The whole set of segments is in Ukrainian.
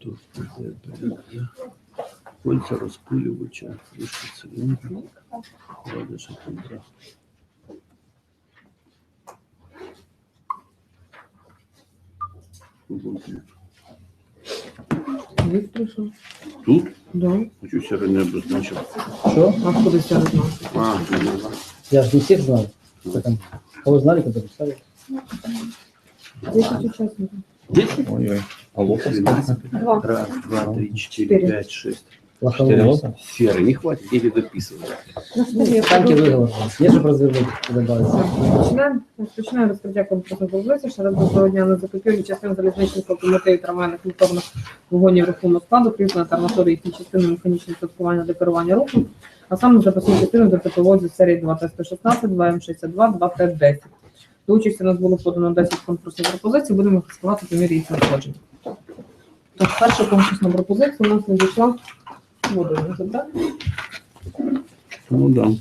Тут іде порядок, да? Кольця розпилювача, кришка циліндру, вкладиші контракт. Вік прийшов. Тут? Да. Хочу сяре небо значив. Что? А куди ся знав? А, ну, да. Я же не всех знал. Поэтому, кого знали, когда писали? Десять учасників. Ой-ой. А лопас? Два. Раз, два, три, четыре, Четыре. пять, шесть. Четыре лопаса? Серый, не хватит, дети дописывают. На столі Танки выговор. Я же развернуть добавился. Починаємо. Розпочинаємо розкриття конкурсної пропозиції. Ще раз доброго дня на закупівлі частин залізничних локомотивів трамвайних моторних вагонів рухомого складу, кріплення та арматури їхні частини механічного святкування та керування рухом, а саме запасні частини до тепловозів серії 2 Т-116, 2 М62, 2 Т-10. До участі у нас було подано 10 конкурсних пропозицій, будемо їх складати по мірі їх надходження. Так, перша конкурсна пропозиція у нас надійшла. Буду не забрати. Ну да.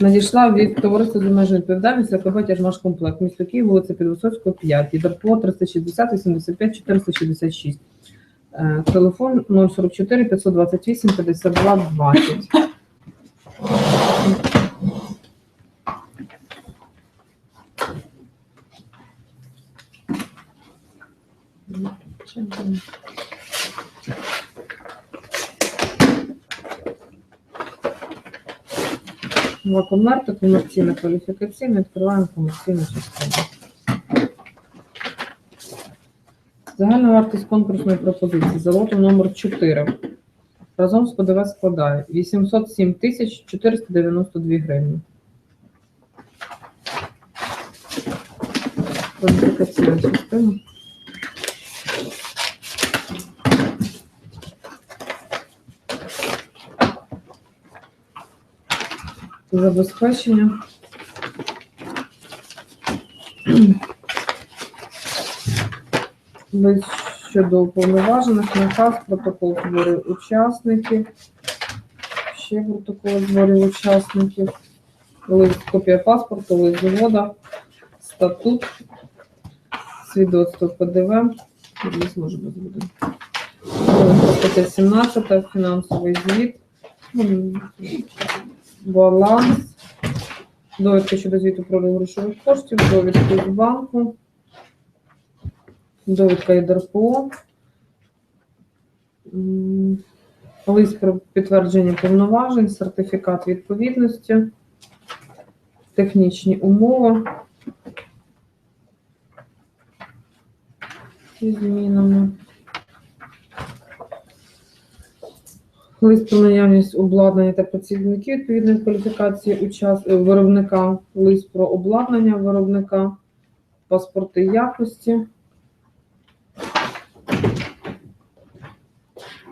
Надійшла від товариства з обмеженою відповідальністю КП «Тяжмашкомплект» місто Київ, вулиця Підвисоцького, 5, ІДРПО 360 85 466. Е, Телефон 044 528 52 20. Два конверти, комерційна кваліфікаційна, відкриваємо комерційну частину. Загальна вартість конкурсної пропозиції за номер 4 разом з ПДВ складає 807 тисяч 492 гривні. Кваліфікаційна частина. Забезпечення. Лист щодо уповноважених, наказ, протокол зборів учасників, ще протокол зборів учасників, лист, копія паспорту, лист завода, статут, свідоцтво ПДВ, бути буде. Стаття 17, фінансовий звіт, баланс, довідка щодо звіту про грошових коштів, довідка з банку, довідка ЄДРПО, м, лист про підтвердження повноважень, сертифікат відповідності, технічні умови. Зі змінами. Лист про наявність обладнання та працівників відповідної кваліфікації учас... е, виробника, лист про обладнання виробника, паспорти якості.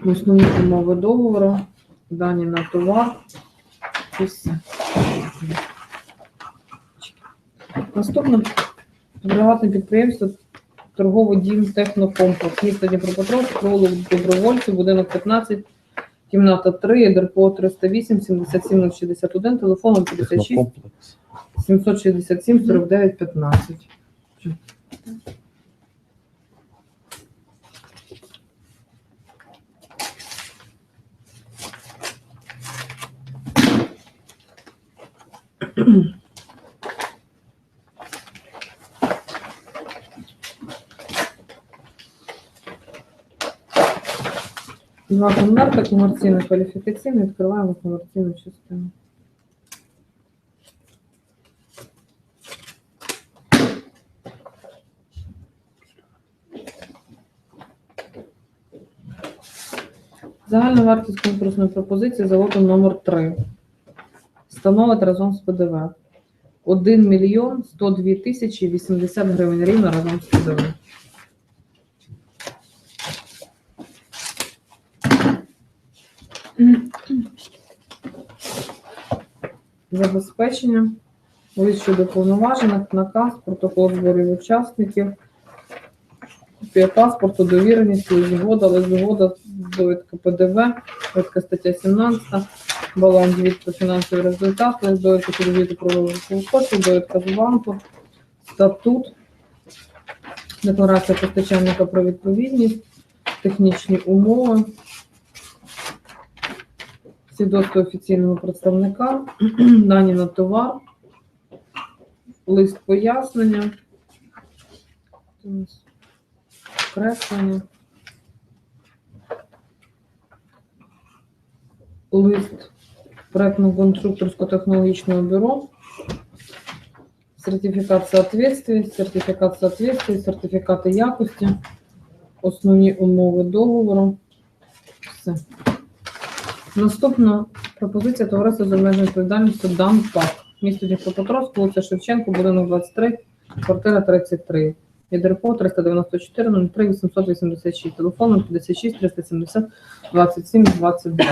Основні умови договору, дані на товар. І все. Наступне приватне підприємство торговий дім технокомплекс. Місто Дніпропетровськ, провулок добровольців, будинок 15, кімната 3, ДРПО 308, 77 061, телефон 56 Технокомплекс. 767 49 15. Два конверта, комерційно кваліфікаційний, відкриваємо комерційну частину. Загальна вартість конкурсної пропозиції за лотом номер 3 становить разом з ПДВ 1 мільйон 102 тисячі 80 гривень рівно разом з ПДВ. Забезпечення, лист щодо повноважених, наказ, протокол зборів учасників, копія паспорту, довіреність, згода, лист згода, довідка ПДВ, довідка стаття 17, баланс звіт про фінансовий результат, лист довідка звіту про коштів, довідка з банку, статут, декларація постачальника про відповідність, технічні умови, свідоцтво офіційного представника, дані на товар, лист пояснення, креслення, лист проектно-конструкторсько-технологічного бюро, сертифікат соответствия, сертифікат соответствия, сертифікати якості, основні умови договору. Все. Наступна пропозиція товариства з обмеженою відповідальністю ДАМПАК. Місто Дніпропетровськ, вулиця Шевченко, будинок 23, квартира 33. ЄДРПО 394 03 886, телефон 56 370 27 22.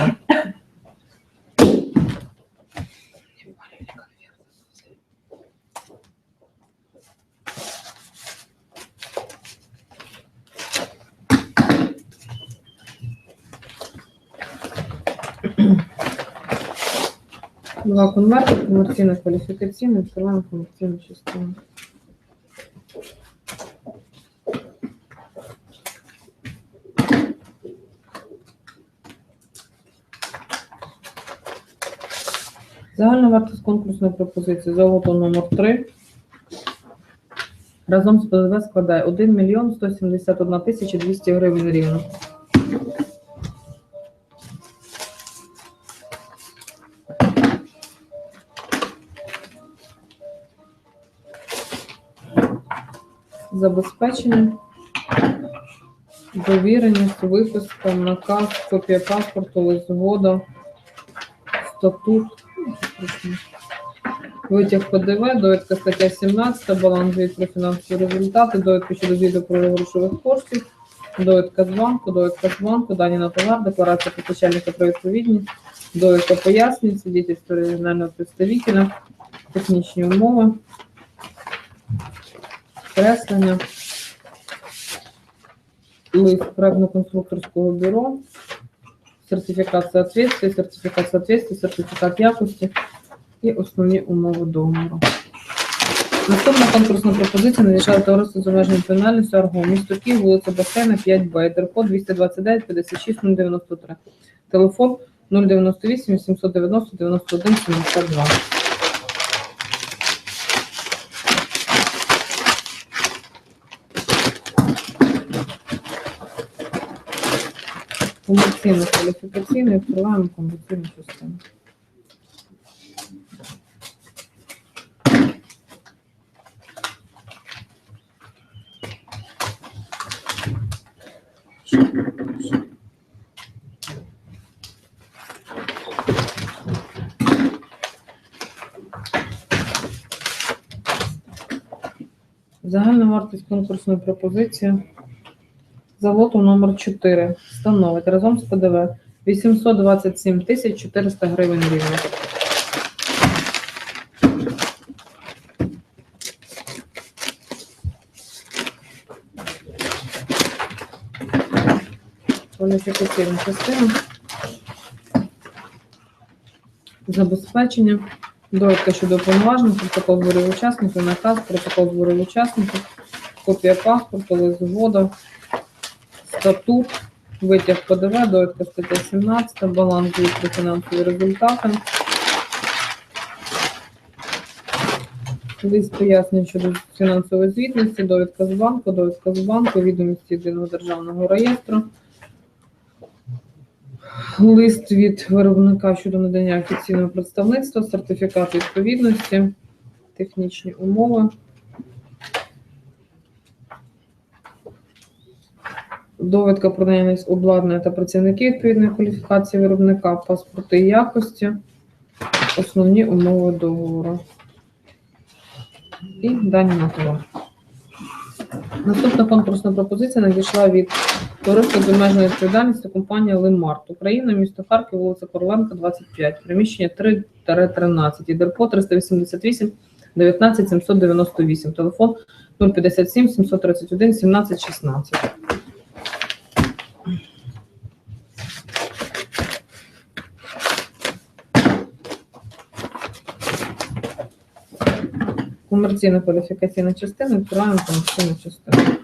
Два конверти, комерційно кваліфікаційний, відкриваємо комерційну частину. Загальна вартість конкурсної пропозиції золото номер 3 разом з ПДВ складає 1 мільйон 171 тисяча 200 гривень рівно. Забезпечення, довіреність, виписка, наказ, копія паспорту, лист згода, статут, витяг ПДВ, довідка стаття 17, баланс звіт про фінансові результати, довідка щодо звіту про грошових коштів, довідка з банку, довідка з банку, дані на товар, декларація постачальника про відповідність, довідка пояснень, свідетельство регіонального представителя, технічні умови, креслення, лист проектно-конструкторського бюро, сертифікат соответствия, сертифікат соответствия, сертифікат якості і основні умови договору. Наступна конкурсна пропозиція надійшла товариство з обмеженою відповідальністю «Арго». Місто Київ, вулиця Басейна, 5Б, ДРКО 229 56 093. Телефон 098 890 91 72. Комерційно кваліфікаційно відкриваємо комерційну частину. Загальна вартість конкурсної пропозиції за лотом номер 4 становить разом з ПДВ 827 тисяч 400 гривень рівно. Кваліфікаційна частина. Забезпечення. Довідка щодо повноважень, протокол зборів учасників, наказ, протокол зборів учасників, копія паспорту, лист згода, статут, витяг ПДВ, довідка стаття 17, баланс звіт про фінансові результати, лист пояснень щодо фінансової звітності, довідка з банку, довідка з банку, відомості єдиного державного реєстру, лист від виробника щодо надання офіційного представництва, сертифікат відповідності, технічні умови. Довідка про наявність обладнання та працівників відповідної кваліфікації виробника, паспорти якості, основні умови договору. І дані на товар. Наступна конкурсна пропозиція надійшла від товариства з обмеженою відповідальністю компанія Лемарт Україна, місто Харків, вулиця Короленка, 25, приміщення 3-13, ІДРПО 388 19 798, телефон 057 731 17 16. Комерційна кваліфікаційна частина, відкриваємо комерційну частину.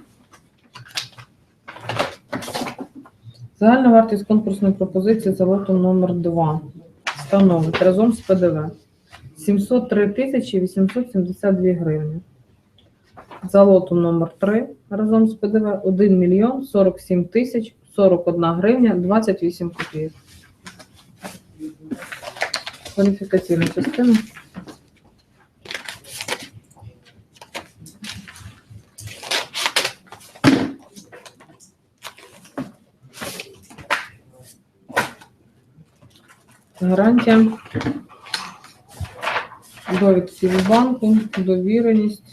Загальна вартість конкурсної пропозиції за лотом номер 2 становить разом з ПДВ 703 тисячі 872 гривні. За лотом номер 3 разом з ПДВ 1 мільйон 47 тисяч 41 гривня 28 копійок. Кваліфікаційна частина. Гарантія. Довідки від банку, довіреність,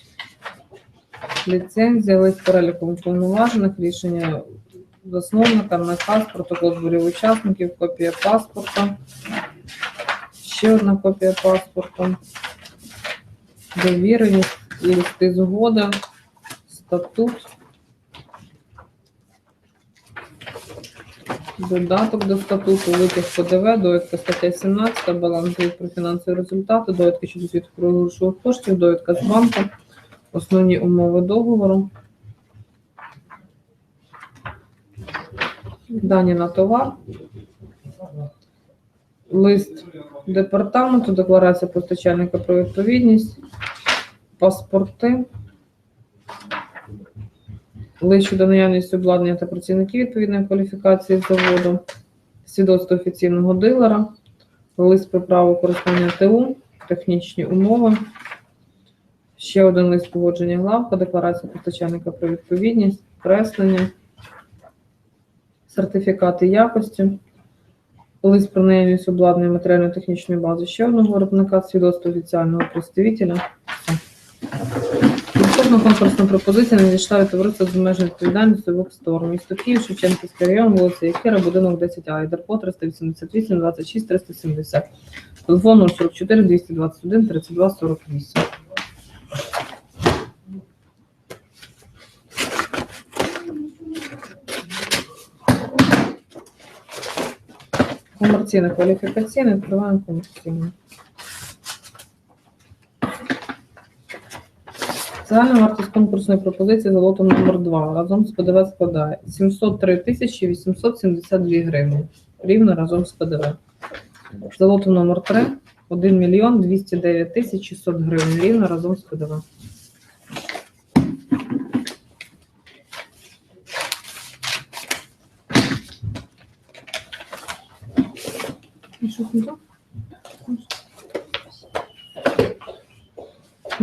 ліцензія, лист переліку уповноважених, рішення засновника, наказ, протокол зборів учасників, копія паспорта, ще одна копія паспорта, довіреність, листи згода, статут, Додаток до статуту, витяг ПДВ, довідка стаття 17, баланс про фінансові результати, довідка щодо звіту про грошових коштів, довідка з банку, основні умови договору, дані на товар, лист департаменту, декларація постачальника про відповідність, паспорти, лист щодо наявності обладнання та працівників відповідної кваліфікації заводу, свідоцтво офіційного дилера, лист про право користування ТУ, технічні умови, ще один лист погодження главка, декларація постачальника про відповідність, креслення, сертифікати якості, лист про наявність обладнання матеріально-технічної бази ще одного виробника, свідоцтво офіціального представителя. Все. Конкурсна пропозиція надійшла від товариства з обмеженою відповідальністю в Окстор. Місто Київ, Шевченківський район, вулиця Якира, будинок 10А, Айдарпо 388 26 370. Телефон 044 221 32 48. Комерційна кваліфікаційна, відкриваємо комерційну. Загальна вартість конкурсної пропозиції за лотом номер 2 разом з ПДВ складає 703 тисячі 872 гривні. Рівно разом з ПДВ. За номер 3 1 мільйон 209 тисяч 600 гривень. Рівно разом з ПДВ. І що там так?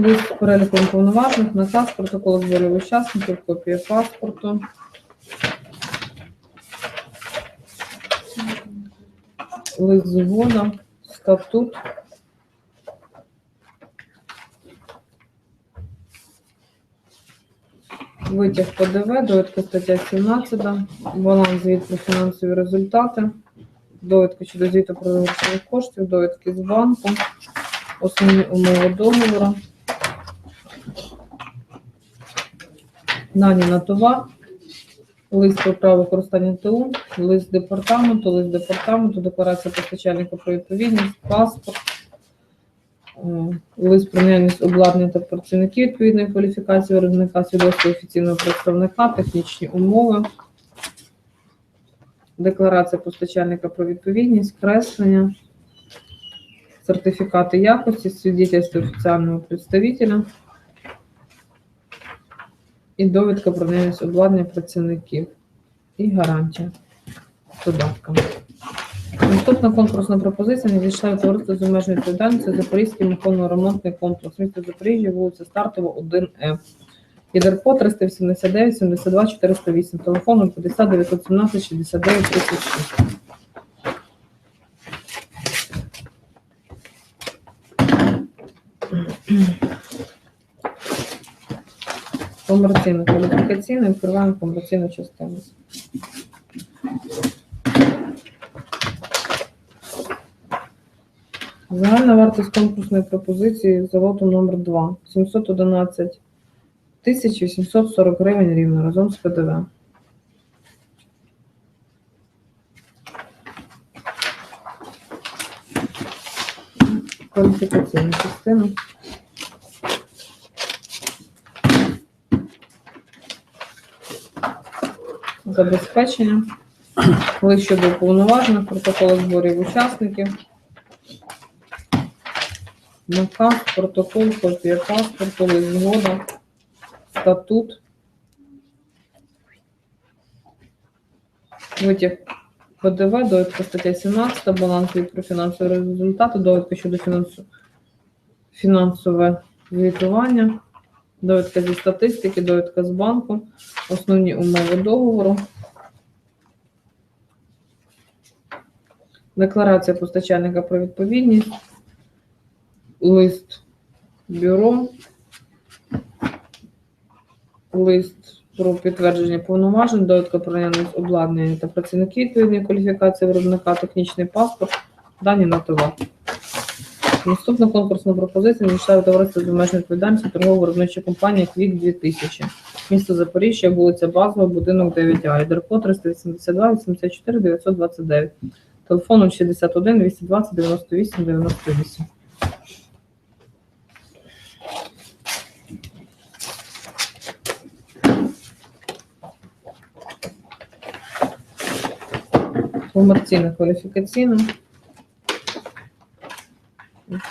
Лист переліку уповноважених, наказ, протокол зборів учасників, копія паспорту. Лист згода, статут. Витяг ПДВ, довідка стаття 17, баланс звіт про фінансові результати, довідка щодо звіту про коштів, довідки з банку, основні умови договору. Дані на товар, лист про право використання ТУ, лист департаменту, лист департаменту, декларація постачальника про відповідність, паспорт, е, лист про наявність обладнання та працівників відповідної кваліфікації виробника, свідоцтво офіційного представника, технічні умови, декларація постачальника про відповідність, креслення, сертифікати якості, свідетельство офіціального представителя і довідка про наявність обладнання працівників і гарантія з додатками. Наступна конкурсна пропозиція надійшла від товариства з обмеженою відповідальністю Запорізький механно-ремонтний комплекс місто Запоріжжя, вулиця Стартова, 1Е. Ідерпо 389 72 408, телефон 50 917 69 36. Комерційна кваліфікаційна, відкриваємо комерційну частину. Загальна вартість конкурсної пропозиції за лотом номер 2 711 тисяч 840 гривень рівно разом з ПДВ. Кваліфікаційна частина. Забезпечення. Лист щодо уповноважених, протокол зборів учасників, наказ, протокол, копія паспорту, лист згода, статут, витяг ПДВ, довідка стаття 17, баланс від про фінансові результати, довідка щодо фінансове звітування, довідка зі статистики, довідка з банку, основні умови договору, декларація постачальника про відповідність, лист бюро, лист про підтвердження повноважень, довідка про наявність обладнання та працівників відповідної кваліфікації виробника, технічний паспорт, дані на товар. Наступна конкурсна пропозиція від товариства з обмеженою відповідальністю торгово-виробничої компанії Квік 2000. Місто Запоріжжя, вулиця Базова, будинок 9А, ідерко 382 84 929. Телефон 61 220 98 98. Комерційна кваліфікаційна.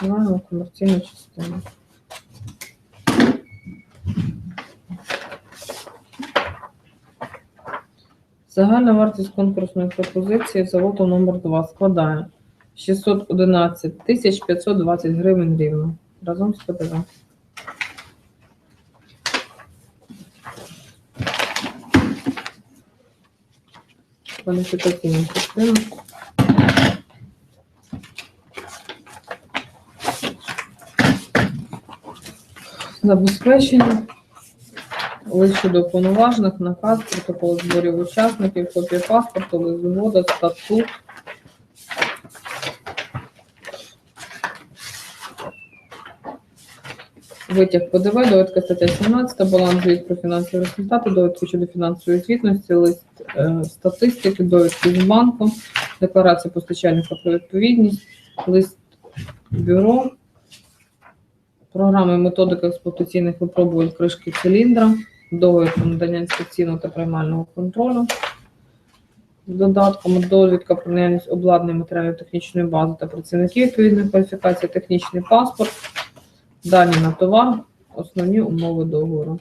Відкриваємо комерційну частину. Загальна вартість конкурсної пропозиції за лотом номер 2 складає 611 тисяч 520 гривень рівно. Разом з ПДВ. Кваліфікаційна частина. Забезпечення. Лист щодо уповноважених, наказ, протокол зборів учасників, копія паспорту, лист згода, статут. Витяг ПДВ, довідка стаття 17, баланс звіт про фінансові результати, довідка щодо фінансової звітності, лист е, статистики, довідки з банку, декларація постачальника про відповідність, лист бюро, програми методика експлуатаційних випробувань кришки циліндра, договір надання інспекційного та приймального контролю. З додатком довідка про наявність обладнання матеріалів технічної бази та працівників відповідної кваліфікації, технічний паспорт, дані на товар, основні умови договору.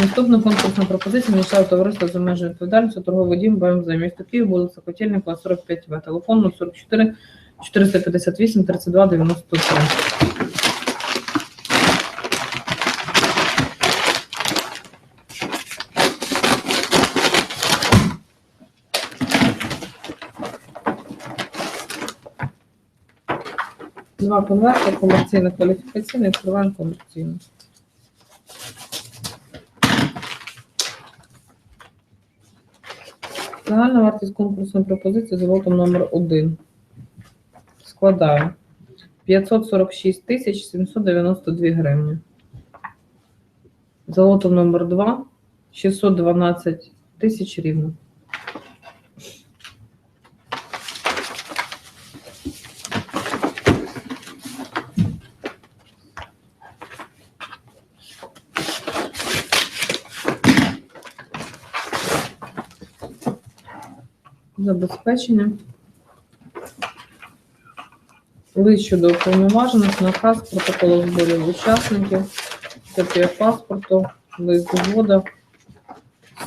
Наступна конкурсна пропозиція у товариства з обмеженою відповідальністю торговий дім БМЗ місто Київ, вулиця Котельникова, 45В, телефон 044 458 32 93. Два конверти, комерційно кваліфікаційний, відкриваємо комерційно. Загальна вартість конкурсної пропозиції за лотом номер 1 складає 546 тисяч 792 гривні. За лотом номер 2 612 тисяч рівно. Забезпечення. Лист щодо уповноважених, наказ, протоколу зборів учасників, копія паспорту, лист згода,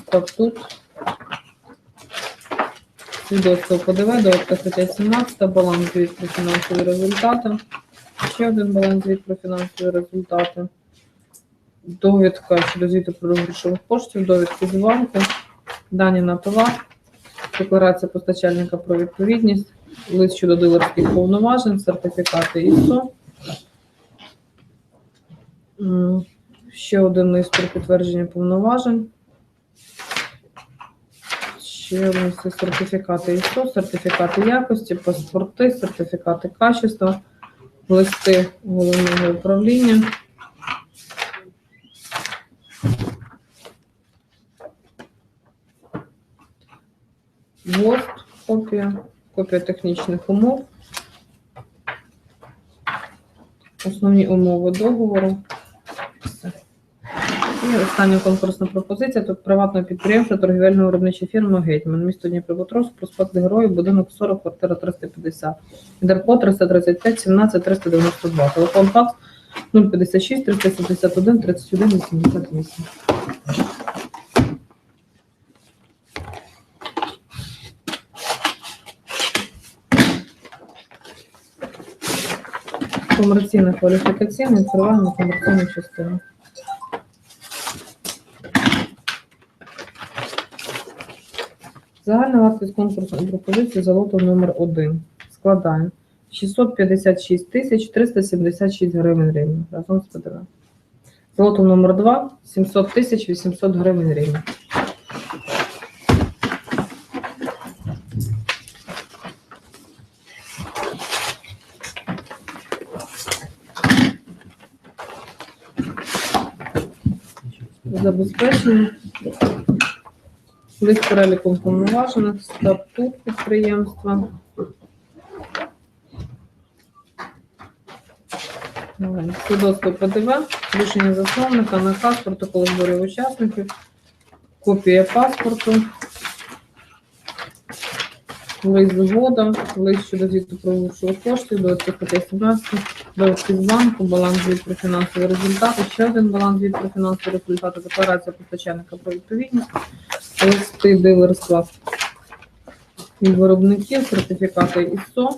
статут, свідоцтво ПДВ, довідка стаття 17, баланс звіт про фінансові результати, ще один баланс звіт про фінансові результати, довідка щодо звіту про грошових коштів, довідки з банку, дані на товар, декларація постачальника про відповідність, лист щодо дилерських повноважень, сертифікати ІСО. Ще один лист про підтвердження повноважень. Ще один це сертифікати ІСО, сертифікати якості, паспорти, сертифікати качества, листи головного управління. ГОСТ, копія, копія технічних умов, основні умови договору. І остання конкурсна пропозиція. Тут приватне підприємство, торгівельно виробнича фірма Гетьман, місто Дніпропетровськ, проспект Героїв, будинок 40, квартира 350. ДРПО 335 17 392. Телефон факс 056 371 31 88. Комерційна кваліфікаційна і тривальна комерційна частина. Загальна вартість конкурсної пропозиції за номер 1 складає 656 тисяч 376 гривень рівно разом з ПДВ. За номер 2 700 тисяч 800 гривень рівно. Забезпечення. Лист переліком повноважених, статут підприємства. Свідоцтво ПДВ, рішення засновника, наказ, протокол зборів учасників, копія паспорту, лист згода, лист щодо звіту про коштів, довідка статті 17, довідки з банку, баланс звіт про фінансові результати, ще один баланс звіт про фінансові результати, декларація постачальника про відповідність, листи дилерства від виробників, сертифікати ІСО,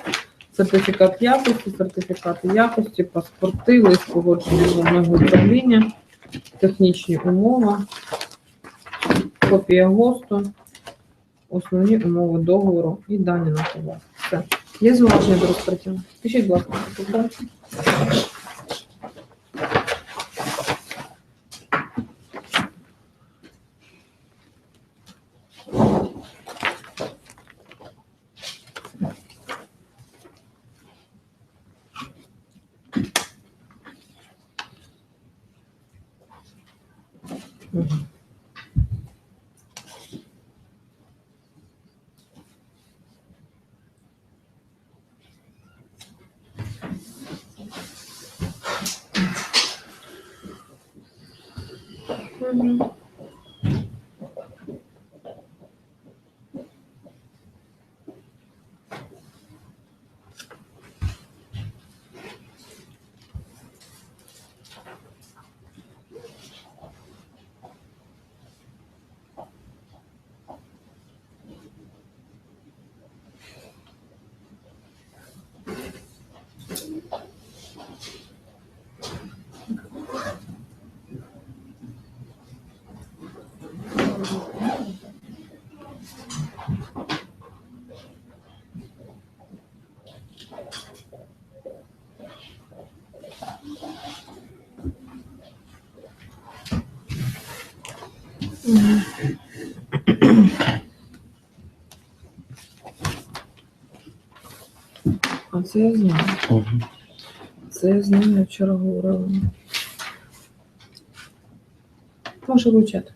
сертифікат якості, сертифікати якості, паспорти, лист погодження головного управління, технічні умови, копія ГОСТу, основні умови договору і дані на товар. Все. Я зможу друг протягнути. Пишіть, будь ласка. Mm-hmm. you. А це я знаю. Це я знаю, я вчора говорила. Може вивчати.